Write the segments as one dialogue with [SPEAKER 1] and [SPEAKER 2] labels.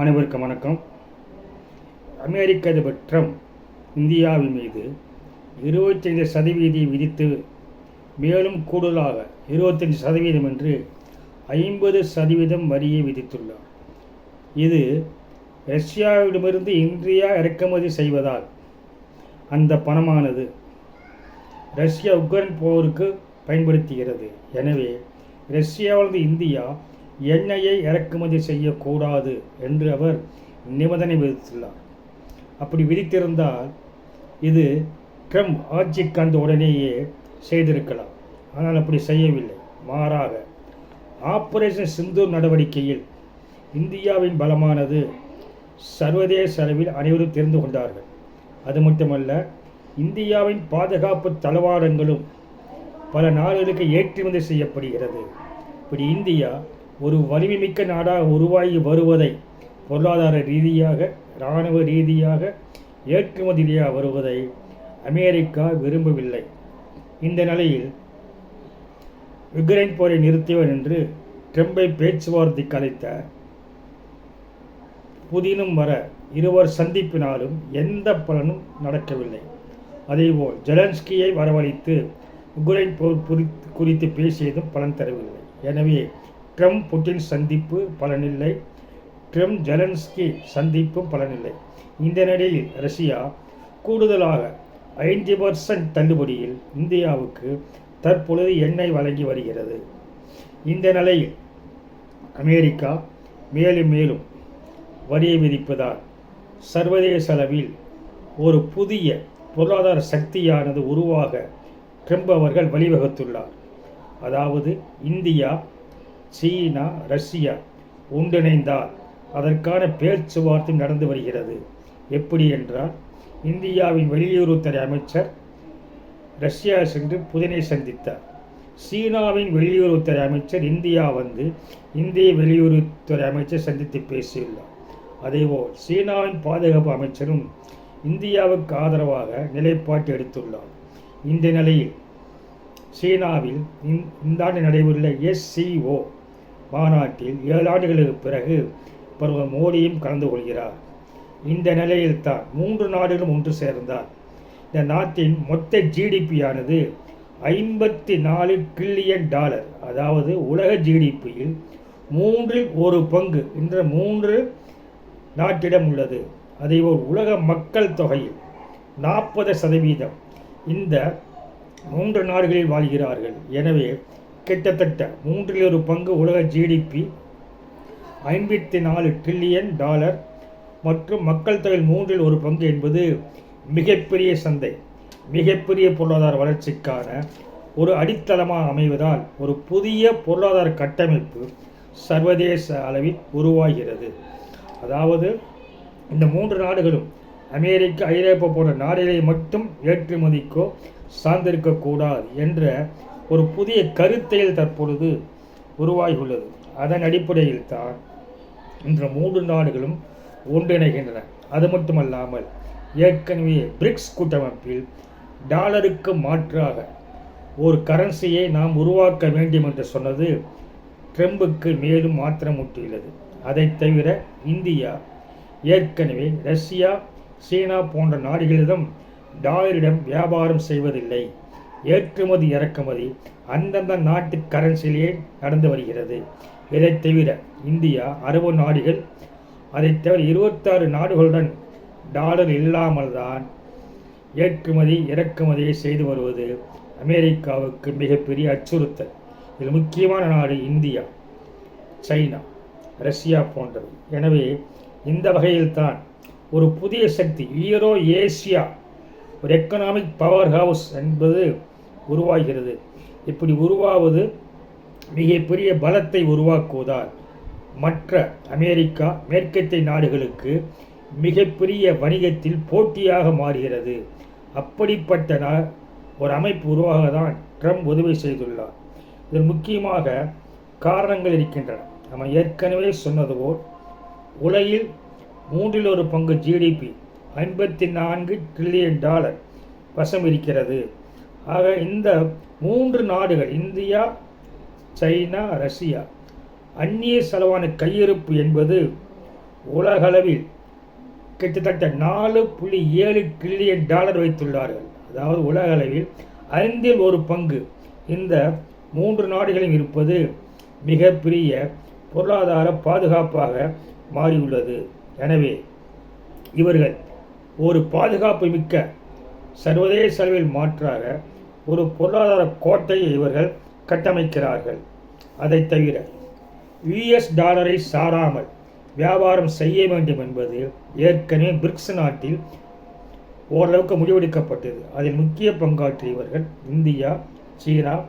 [SPEAKER 1] அனைவருக்கு வணக்கம். அமெரிக்க அதிபர் ட்ரம்ப் இந்தியாவின் மீது இருபத்தைந்து சதவீதம் விதித்து மேலும் கூடுதலாக இருபத்தஞ்சு சதவீதம் என்று ஐம்பது சதவீதம் வரியை விதித்துள்ளார். இது ரஷ்யாவிடமிருந்து இந்தியா இறக்குமதி செய்வதால் அந்த பணமானது ரஷ்யா உக்ரைன் போருக்கு பயன்படுத்துகிறது. எனவே ரஷ்யாவிலிருந்து இந்தியா எண்ணெயை இறக்குமதி செய்யக்கூடாது என்று அவர் நிபந்தனை விதித்துள்ளார். அப்படி விதித்திருந்தால் இது ட்ரம்ப் ஆட்சிக்கு அந்த உடனேயே செய்திருக்கலாம். ஆனால் அப்படி செய்யவில்லை. மாறாக ஆபரேஷன் சிந்து நடவடிக்கையில் இந்தியாவின் பலமானது சர்வதேச அளவில் அனைவரும் தெரிந்து கொண்டார்கள். அது மட்டுமல்ல இந்தியாவின் பாதுகாப்பு தளவாடங்களும் பல நாடுகளுக்கு ஏற்றுமதி செய்யப்படுகிறது. இப்படி இந்தியா ஒரு வலிமைமிக்க நாடாக உருவாகி வருவதை பொருளாதார ரீதியாக இராணுவ ரீதியாக ஏற்றுமதியாக வருவதை அமெரிக்கா விரும்பவில்லை. இந்த நிலையில் உக்ரைன் போரை நிறுத்தியவர் என்று ட்ரம்பை பேச்சுவார்த்தைக்கு அழைத்த புதினும் வர இருவர் சந்திப்பினாலும் எந்த பலனும் நடக்கவில்லை. அதேபோல் ஜெலன்ஸ்கியை வரவழைத்து உக்ரைன் போர் குறித்து குறித்து பேசியதும் பலன் தரவில்லை. எனவே ட்ரம்ப் புட்டின் சந்திப்பு பலனில்லை. Trump Zelensky சந்திப்பும் பலனில்லை. இந்த நிலையில் ரஷ்யா கூடுதலாக ஐந்து பர்சன்ட் தள்ளுபடியில் இந்தியாவுக்கு தற்பொழுது எண்ணெய் வழங்கி வருகிறது. இந்த நிலையில் அமெரிக்கா மேலும் மேலும் வரியை விதிப்பதால் சர்வதேச அளவில் ஒரு புதிய பொருளாதார சக்தியானது உருவாக ட்ரம்ப் அவர்கள் வழிவகுத்துள்ளார். அதாவது இந்தியா சீனா ரஷ்யா ஒன்றிணைந்தால் அதற்கான பேச்சுவார்த்தை நடந்து வருகிறது. எப்படி என்றால் இந்தியாவின் வெளியுறவுத்துறை அமைச்சர் ரஷ்யா சென்று புதினை சந்தித்தார். சீனாவின் வெளியுறவுத்துறை அமைச்சர் இந்தியா வந்து இந்திய வெளியுறவுத்துறை அமைச்சர் சந்தித்து பேசியுள்ளார். அதேபோல் சீனாவின் பாதுகாப்பு அமைச்சரும் இந்தியாவுக்கு ஆதரவாக நிலைப்பாட்டு எடுத்துள்ளார். இந்த நிலையில் சீனாவில் இந்த- ஆண்டு நடைபெறுள்ள எஸ்சிஓ மாநாட்டில் ஏழு ஆண்டுகளுக்கு பிறகு பிரதமர் மோடியும் கலந்து கொள்கிறார். இந்த நிலையில்தான் மூன்று நாடுகளும் ஒன்று சேர்ந்தார். இந்த நாட்டின் மொத்த ஜிடிபியானது ஐம்பத்தி நாலு ட்ரில்லியன் டாலர். அதாவது உலக ஜிடிபியில் மூன்றில் ஒரு பங்கு என்ற மூன்று நாட்டிடம் உள்ளது. அதேபோல் உலக மக்கள் தொகையில் நாற்பது சதவீதம். இந்த மூன்று நாடுகளில் வாழ்கிறார்கள். எனவே கிட்டத்தட்ட மூன்றில் ஒரு பங்கு உலக ஜிடிபி ஐம்பத்தி நாலு ட்ரில்லியன் டாலர் மற்றும் மக்கள் தொகையில் மூன்றில் ஒரு பங்கு என்பது மிகப்பெரிய சந்தை மிகப்பெரிய பொருளாதார வளர்ச்சிக்கான ஒரு அடித்தளமாக அமைவதால் ஒரு புதிய பொருளாதார கட்டமைப்பு சர்வதேச அளவில் உருவாகிறது. அதாவது இந்த மூன்று நாடுகளும் அமெரிக்கா ஐரோப்பா போன்ற நாடுகளை மட்டும் ஏற்றுமதிக்கோ சார்ந்திருக்கக்கூடாது என்ற ஒரு புதிய கருத்தையில் தற்பொழுது உருவாகியுள்ளது. அதன் அடிப்படையில் தான் இன்று மூன்று நாடுகளும் ஒன்றிணைகின்றன. அது மட்டுமல்லாமல் ஏற்கனவே பிரிக்ஸ் கூட்டமைப்பில் டாலருக்கு மாற்றாக ஒரு கரன்சியை நாம் உருவாக்க வேண்டும் என்று சொன்னது ட்ரம்புக்கு மேலும் மாத்திரமூட்டியுள்ளது அதை தவிர இந்தியா ஏற்கனவே ரஷ்யா சீனா போன்ற நாடுகளிடம் டாலரிடம் வியாபாரம் செய்வதில்லை. ஏற்றுமதி இறக்குமதி அந்தந்த நாட்டு கரன்சியிலேயே நடந்து வருகிறது. இதைத் தவிர இந்தியா அறுபது நாடுகள் அதைத் தவிர இருபத்தாறு நாடுகளுடன் டாலர் இல்லாமல் தான் ஏற்றுமதி இறக்குமதியை செய்து வருவது அமெரிக்காவுக்கு மிகப்பெரிய அச்சுறுத்தல். இதில் முக்கியமான நாடு இந்தியா சைனா ரஷ்யா போன்றவை எனவே இந்த வகையில்தான் ஒரு புதிய சக்தி ஈரோ ஏசியா ஒரு எக்கனாமிக் பவர் ஹவுஸ் என்பது உருவாகிறது. இப்படி உருவாவது மிகப்பெரிய பலத்தை உருவாக்குவதால் மற்ற அமெரிக்கா மேற்கத்திய நாடுகளுக்கு மிகப்பெரிய வணிகத்தில் போட்டியாக மாறுகிறது. அப்படிப்பட்ட நா- ஒரு அமைப்பு உருவாக தான் ட்ரம்ப் உதவி செய்துள்ளார். இதில் முக்கியமாக காரணங்கள் இருக்கின்றன. நம்ம ஏற்கனவே சொன்னது போல் உலகில் மூன்றில் ஒரு பங்கு ஜிடிபி ஐம்பத்தி நான்கு ட்ரில்லியன் டாலர் வசம் இருக்கிறது. ஆக இந்த மூன்று நாடுகள் இந்தியா சைனா ரஷ்யா அந்நிய செலவான கையிருப்பு என்பது உலகளவில் கிட்டத்தட்ட நாலு புள்ளி ஏழு டிரில்லியன் டாலர் வைத்துள்ளார்கள். அதாவது உலக அளவில் ஐந்தில் ஒரு பங்கு. இந்த மூன்று நாடுகளில் இருப்பது மிகப்பெரிய பொருளாதார பாதுகாப்பாக மாறியுள்ளது. எனவே இவர்கள் ஒரு பாதுகாப்பு மிக்க சர்வதேச அளவில் மாற்றாக ஒரு பொருளாதார கோட்டையை இவர்கள் கட்டமைக்கிறார்கள். அதை தவிர யுஎஸ் டாலரை சாராமல் வியாபாரம் செய்ய வேண்டும் என்பது ஏற்கனவே பிரிக்ஸ் நாட்டில் ஓரளவுக்கு முடிவெடுக்கப்பட்டது. அதில் முக்கிய பங்காற்றியவர்கள் இந்தியா சீனா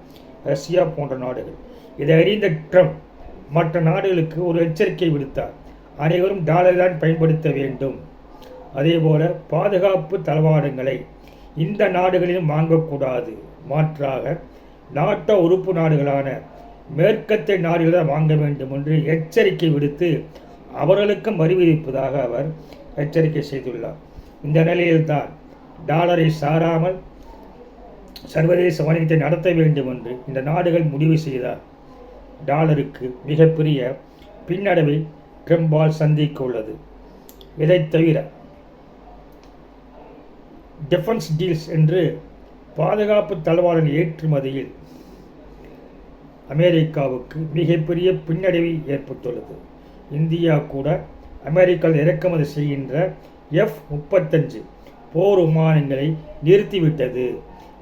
[SPEAKER 1] ரஷ்யா போன்ற நாடுகள். இதை அறிந்த ட்ரம்ப் மற்ற நாடுகளுக்கு ஒரு எச்சரிக்கை விடுத்தார். அனைவரும் டாலர் தான் பயன்படுத்த வேண்டும். அதேபோல பாதுகாப்பு தளவாடங்களை இந்த நாடுகளிலும் வாங்கக்கூடாது. மாற்றாக நாட்ட உறுப்பு நாடுகளான மேற்கத்திய நாடுகளை வாங்க வேண்டும் என்று எச்சரிக்கை விடுத்து அவர்களுக்கும் வரி விதிப்பதாக அவர் எச்சரிக்கை செய்துள்ளார். இந்த நிலையில்தான் டாலரை சாராமல் சர்வதேச வணிகத்தை நடத்த வேண்டும் என்று இந்த நாடுகள் முடிவு செய்தார். டாலருக்கு மிகப்பெரிய பின்னடைவை ட்ரம்பால் சந்திக்க உள்ளது. இதைத் தவிர டிஃபென்ஸ் டீல்ஸ் என்று பாதுகாப்பு தளவாட ஏற்றுமதியில் அமெரிக்காவுக்கு மிகப்பெரிய பின்னடைவு ஏற்பட்டுள்ளது. இந்தியா கூட அமெரிக்காவில் இறக்குமதி செய்கின்ற எஃப் முப்பத்தஞ்சு போர் விமானங்களை நிறுத்திவிட்டது.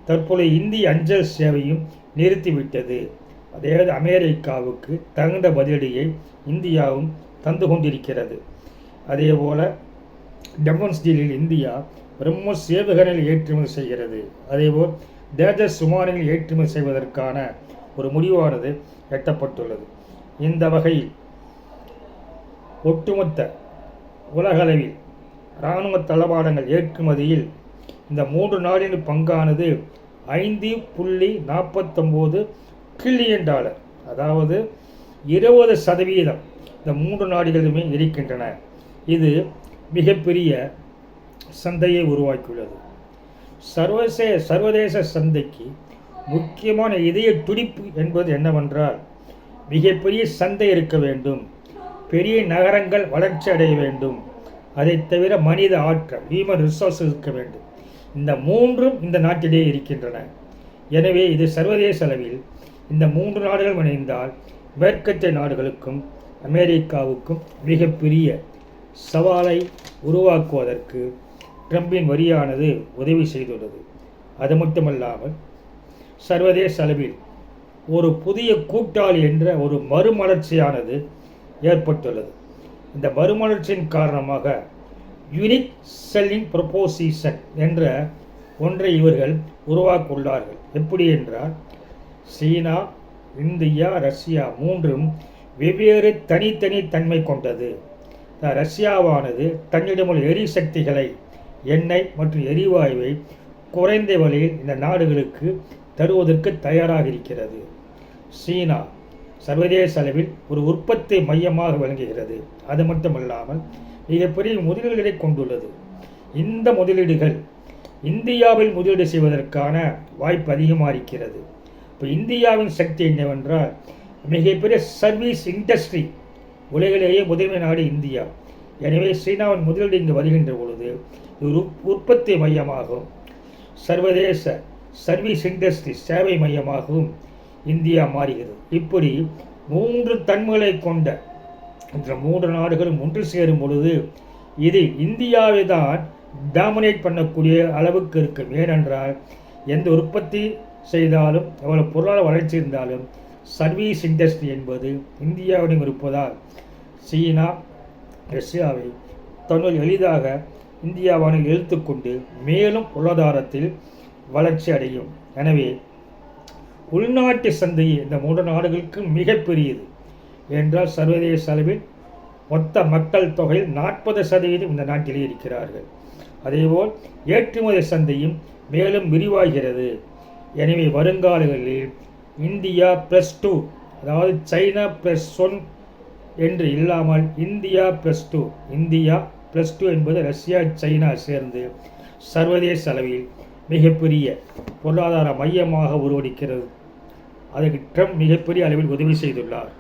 [SPEAKER 1] தற்போது இந்திய அஞ்சல் சேவையும் நிறுத்திவிட்டது. அதாவது அமெரிக்காவுக்கு தகுந்த பதிலடியை இந்தியாவும் தந்து கொண்டிருக்கிறது. அதேபோல டெமன்ஸ் டீலில் இந்தியா பிரம்ம சேவகனில் ஏற்றுமதி செய்கிறது. அதேபோல் தேஜஸ் விமானங்கள் ஏற்றுமதி செய்வதற்கான ஒரு முடிவானது எட்டப்பட்டுள்ளது. இந்த வகையில் ஒட்டுமொத்த உலகளவில் இராணுவ தளவாடங்கள் ஏற்றுமதியில் இந்த மூன்று நாளின் பங்கானது ஐந்து புள்ளி நாற்பத்தொம்போது ட்ரில்லியன் டாலர். அதாவது இருபது சதவீதம் இந்த மூன்று நாடுகளுமே இருக்கின்றன. இது மிகப்பெரிய சந்தையை உருவாக்கியுள்ளது. சர்வசே சர்வதேச சந்தைக்கு முக்கியமான இதய துடிப்பு என்பது என்னவென்றால் மிகப்பெரிய சந்தை இருக்க வேண்டும். பெரிய நகரங்கள் வளர்ச்சி அடைய வேண்டும். அதை தவிர மனித ஆற்றல் ஹியூமன் ரிசோர்ஸ் இருக்க வேண்டும். இந்த மூன்றும் இந்த நாட்டிலே இருக்கின்றன. எனவே இது சர்வதேச அளவில் இந்த மூன்று நாடுகள் இணைந்தால் மேற்கத்திய நாடுகளுக்கும் அமெரிக்காவுக்கும் மிகப்பெரிய சவாலை உருவாக்குவதற்கு ட்ரம்பின் வரியானது உதவி செய்துள்ளது. அது மட்டுமல்லாமல் சர்வதேச அளவில் ஒரு புதிய கூட்டாளி என்ற ஒரு மறுமலர்ச்சியானது ஏற்பட்டுள்ளது. இந்த மறுமலர்ச்சியின் காரணமாக யூனிக் செல்லிங் ப்ரொபோசிஷன் என்ற ஒன்றை இவர்கள் உருவாக்கியுள்ளார்கள். எப்படி என்றால் சீனா இந்தியா ரஷ்யா மூன்றும் வெவ்வேறு தனித்தனி தன்மை கொண்டது. ரஷ்யாவானது தன்னிடமுள்ள எரிசக்திகளை எண்ணெய் மற்றும் எரிவாயுவை குறைந்த விலையில் இந்த நாடுகளுக்கு தருவதற்கு தயாராக இருக்கிறது. சீனா சர்வதேச அளவில் ஒரு உற்பத்தி மையமாக விளங்குகிறது. அது மட்டுமல்லாமல் மிகப்பெரிய முதலீடுகளை கொண்டுள்ளது. இந்த முதலீடுகள் இந்தியாவில் முதலீடு செய்வதற்கான வாய்ப்பு அதிகமாக இருக்கிறது. இப்போ இந்தியாவின் சக்தி என்னவென்றால் மிகப்பெரிய சர்வீஸ் இண்டஸ்ட்ரி உலகிலேயே முதன்மை நாடு இந்தியா. எனவே சீனாவின் முதலீடு இங்கு வருகின்ற பொழுது உற்பத்தி மையமாகும். சர்வதேச சர்வீஸ் இண்டஸ்ட்ரி சேவை மையமாகவும் இந்தியா மாறுகிறது. இப்படி மூன்று தன்மைகளை கொண்ட இந்த மூன்று நாடுகளும் ஒன்று சேரும் பொழுது இது இந்தியாவை தான் டாமினேட் பண்ணக்கூடிய அளவுக்கு இருக்கும். ஏனென்றால் எந்த உற்பத்தி செய்தாலும் எவ்வளோ பொருளாதார வளர்ச்சி இருந்தாலும் சர்வீஸ் இண்டஸ்ட்ரி என்பது இந்தியாவிடம் இருப்பதால் சீனா ரஷ்யாவை தன்னுள் எளிதாக இந்தியாவான இழுத்துக்கொண்டு மேலும் பொருளாதாரத்தில் வளர்ச்சி அடையும். எனவே உள்நாட்டு சந்தை இந்த மூன்று நாடுகளுக்கு மிகப்பெரியது. என்றால் சர்வதேச அளவில் மொத்த மக்கள் தொகையில் நாற்பது சதவீதம் இந்த நாட்டிலே இருக்கிறார்கள். அதேபோல் ஏற்றுமதி சந்தையும் மேலும் விரிவாகிறது. எனவே வருங்காலங்களில் இந்தியா ப்ளஸ் டூ அதாவது சைனா ப்ளஸ் ஒன் என்று இல்லாமல் India plus two India plus two என்பது ரஷ்யா சைனா சேர்ந்து சர்வதேச அளவில் மிகப்பெரிய பொருளாதார மையமாக உருவடிக்கிறது. அதற்கு ட்ரம்ப் மிகப்பெரிய அளவில் உதவி செய்துள்ளார்.